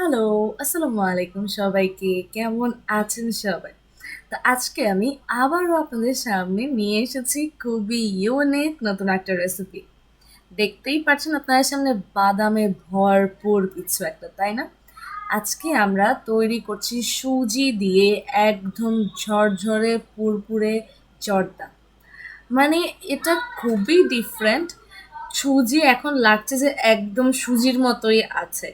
Hello, আসসালামু আলাইকুম সবাইকে। কেমন আছেন সবাই? তো আজকে আমি আবারও আপনাদের সামনে নিয়ে এসেছি খুবই ইউনিক নতুন একটা রেসিপি। দেখতেই পাচ্ছেন আপনাদের সামনে বাদামে ভরপুর কিছু একটা, তাই না? আজকে আমরা তৈরি করছি সুজি দিয়ে একদম ঝরঝরে পুরপুরে জর্দা। মানে এটা খুবই ডিফারেন্ট। সুজি এখন লাগছে যে একদম সুজির মতোই আছে।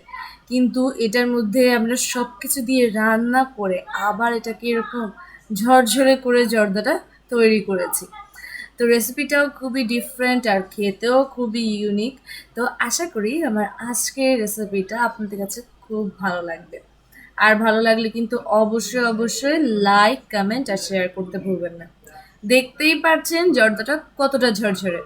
কিন্তু এটার মধ্যে আমরা সব কিছু দিয়ে রান্না করে আবার এটাকে এরকম ঝরঝরে করে জর্দাটা তৈরি করেছি। তো রেসিপিটাও খুবই ডিফারেন্ট আর খেতেও খুবই ইউনিক তো আশা করি আমার আজকের রেসিপিটা আপনাদের কাছে খুব ভালো লাগবে। আর ভালো লাগলে কিন্তু অবশ্যই অবশ্যই লাইক কমেন্ট আর শেয়ার করতে ভুলবেন না। দেখতেই পাচ্ছেন জর্দাটা কতটা ঝরঝরে।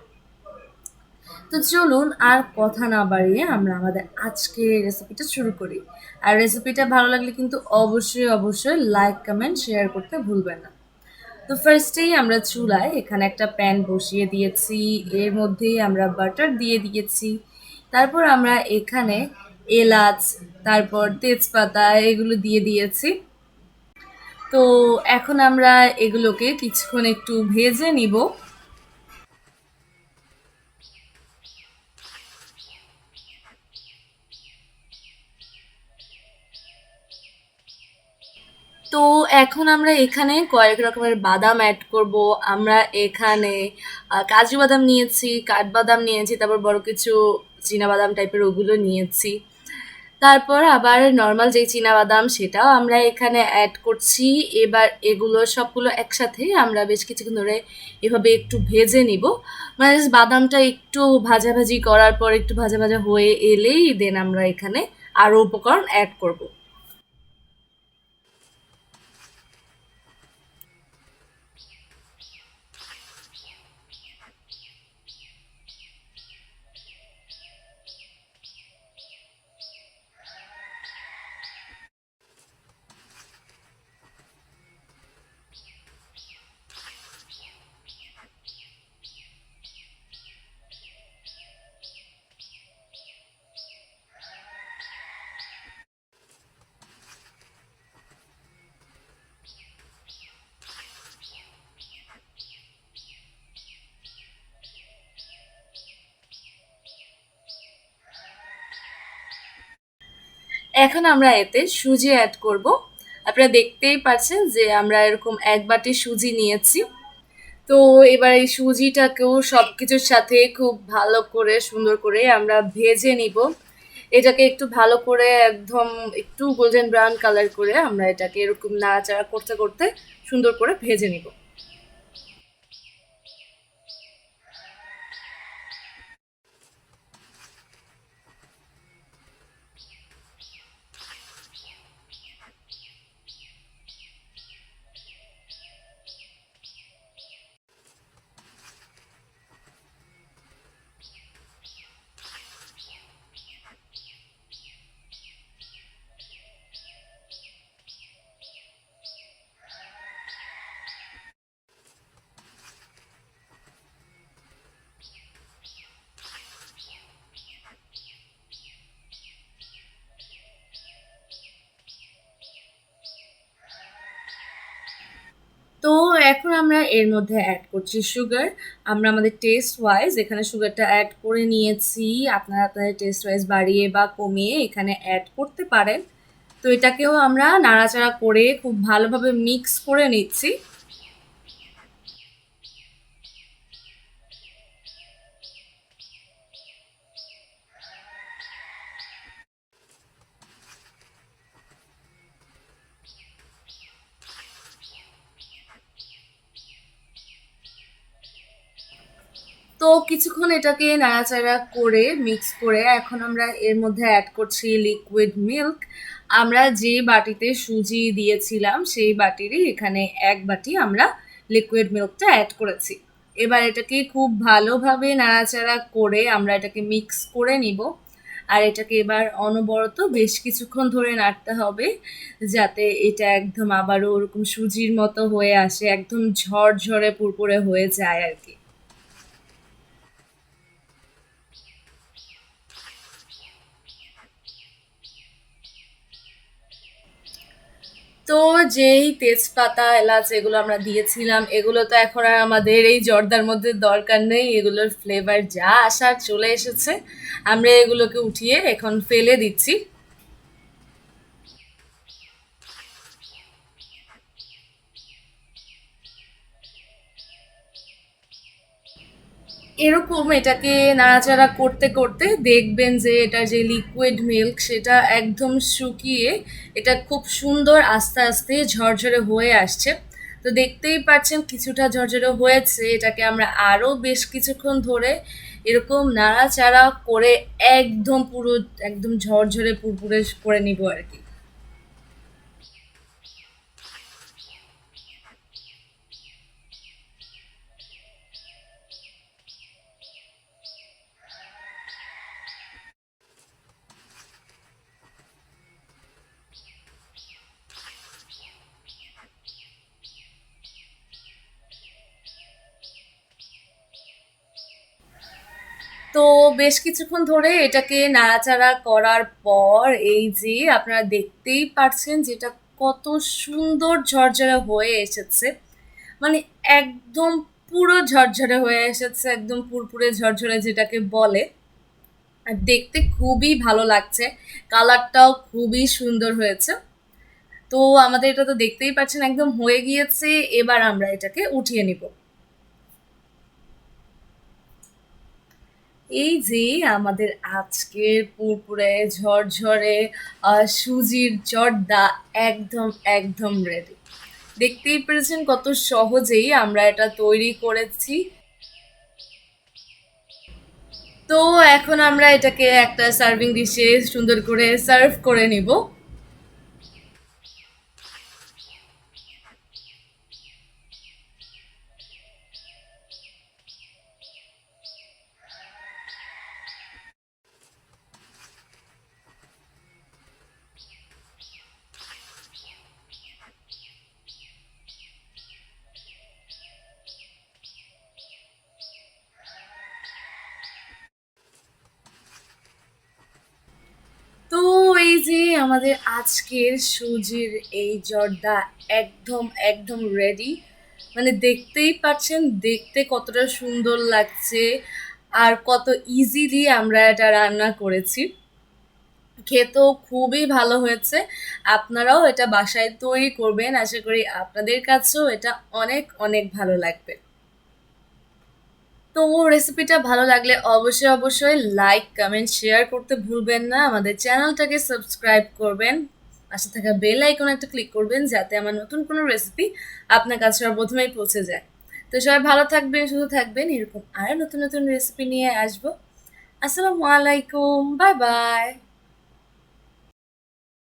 তো চলুন আর কথা না বাড়িয়ে আমরা আমাদের আজকে রেসিপিটা শুরু করি। আর রেসিপিটা ভালো লাগলে কিন্তু অবশ্যই অবশ্যই লাইক কমেন্ট শেয়ার করতে ভুলবেন না। তো ফার্স্টেই আমরা চুলায় এখানে একটা প্যান বসিয়ে দিয়েছি। এর মধ্যেই আমরা বাটার দিয়ে দিয়েছি। তারপর আমরা এখানে এলাচ, তারপর তেজপাতা এগুলো দিয়ে দিয়েছি। তো এখন আমরা এগুলোকে কিছুক্ষণ একটু ভেজে নিব। তো এখন আমরা এখানে কয়েক রকমের বাদাম অ্যাড করব। আমরা এখানে কাজু বাদাম নিয়েছি কাঠবাদাম নিয়েছি, তারপর বড় কিছু বাদাম টাইপের ওগুলো নিয়েছি। তারপর আবার নর্মাল যেই বাদাম সেটাও আমরা এখানে অ্যাড করছি। এবার এগুলো সবগুলো একসাথে আমরা বেশ কিছুক্ষণ ধরে এভাবে একটু ভেজে নিব। মানে জাস্ট বাদামটা একটু ভাজাভাজি করার পর একটু ভাজা ভাজা হয়ে এলেই দেন আমরা এখানে আরও উপকরণ অ্যাড করব। এখন আমরা এতে সুজি অ্যাড করব। আপনারা দেখতেই পাচ্ছেন যে আমরা এরকম এক বাটি সুজি নিয়েছি। তো এবার এই সুজিটাকেও সব কিছুর সাথে খুব ভালো করে, সুন্দর করে আমরা ভেজে নিব। এটাকে একটু ভালো করে একদম একটু গোল্ডেন ব্রাউন কালার করে আমরা এটাকে এরকম নাড়াচাড়া করতে করতে সুন্দর করে ভেজে নিব। আমরা এর মধ্যে অ্যাড করছি সুগার আমরা আমাদের টেস্ট ওয়াইজ এখানে সুগারটা অ্যাড করে নিয়েছি। আপনারা আপনাদের টেস্ট ওয়াইজ বাড়িয়ে বা কমিয়ে এখানে অ্যাড করতে পারেন। তো এটাকেও আমরা নাড়াচাড়া করে খুব ভালোভাবে মিক্স করে নিচ্ছি। তো কিছুক্ষণ এটাকে নাড়াচাড়া করে মিক্স করে এখন আমরা এর মধ্যে অ্যাড করছি লিকুইড মিল্ক আমরা যে বাটিতে সুজি দিয়েছিলাম, সেই বাটিরই এখানে এক বাটি আমরা লিকুইড মিল্কটা অ্যাড করেছি। এবার এটাকে খুব ভালোভাবে নাড়াচাড়া করে আমরা এটাকে মিক্স করে নিব। আর এটাকে এবার অনবরত বেশ কিছুক্ষণ ধরে নাড়তে হবে, যাতে এটা একদম আবারও ওরকম সুজির মতো হয়ে আসে, একদম ঝরঝরে পুরপুরে হয়ে যায় আর কি। তো যেই তেজপাতা, এলাচ এগুলো আমরা দিয়েছিলাম, এগুলো তো এখন আর আমাদের এই জর্দার মধ্যে দরকার নেই, এগুলোর ফ্লেভার যা আসার চলে এসেছে, আমরা এগুলোকে উঠিয়ে এখন ফেলে দিচ্ছি। এরকম এটাকে নাড়াচাড়া করতে করতে দেখবেন যে এটা যে লিকুইড মিল্ক সেটা একদম শুকিয়ে এটা খুব সুন্দর আস্তে আস্তে ঝরঝরে হয়ে আসছে। তো দেখতেই পাচ্ছেন কিছুটা ঝরঝরে হয়েছে, এটাকে আমরা আরও বেশ কিছুক্ষণ ধরে এরকম নাড়াচাড়া করে একদম পুরো একদম ঝরঝরে পুরপুরে করে নিব আর কি। তো বেশ কিছুক্ষণ ধরে এটাকে নাড়াচাড়া করার পর এই যে আপনারা দেখতেই পারছেন যেটা কত সুন্দর ঝরঝরে হয়ে এসেছে। মানে একদম পুরো ঝরঝরে হয়ে এসেছে, একদম পুরপুরে ঝরঝরে যেটাকে বলে। আর দেখতে খুবই ভালো লাগছে, কালারটাও খুবই সুন্দর হয়েছে। তো আমাদের এটা তো দেখতেই পাচ্ছেন, একদম হয়ে গিয়েছে, এবার আমরা এটাকে উঠিয়ে নিব। এই যে আমাদের আজকের পুরপুরে ঝরঝরে সুজির জর্দা একদম একদম রেডি দেখতেই পেরেছেন কত সহজেই আমরা এটা তৈরি করেছি। তো এখন আমরা এটাকে একটা সার্ভিং ডিশে সুন্দর করে সার্ভ করে নিব। যে আমাদের আজকের সুজির এই জর্দা একদম একদম রেডি মানে দেখতেই পাচ্ছেন, দেখতে কতটা সুন্দর লাগছে আর কত ইজিলি আমরা এটা রান্না করেছি। খেতেও খুবই ভালো হয়েছে। আপনারাও এটা বাসায় তৈরি করবেন। আশা করি আপনাদের কাছেও এটা অনেক অনেক ভালো লাগবে। তো রেসিপিটা ভালো লাগলে অবশ্যই অবশ্যই লাইক কমেন্ট শেয়ার করতে ভুলবেন না। আমাদের চ্যানেলটাকে সাবস্ক্রাইব করবেন। পাশে থাকা বেল আইকন একটা ক্লিক করবেন যাতে আমার নতুন কোনো রেসিপি আপনার কাছে প্রথমেই পৌঁছে যায়। তো সবাই ভালো থাকবেন শুধু থাকবেন। এরকম আরও নতুন নতুন রেসিপি নিয়ে আসব। আসসালামু আলাইকুম। Bye bye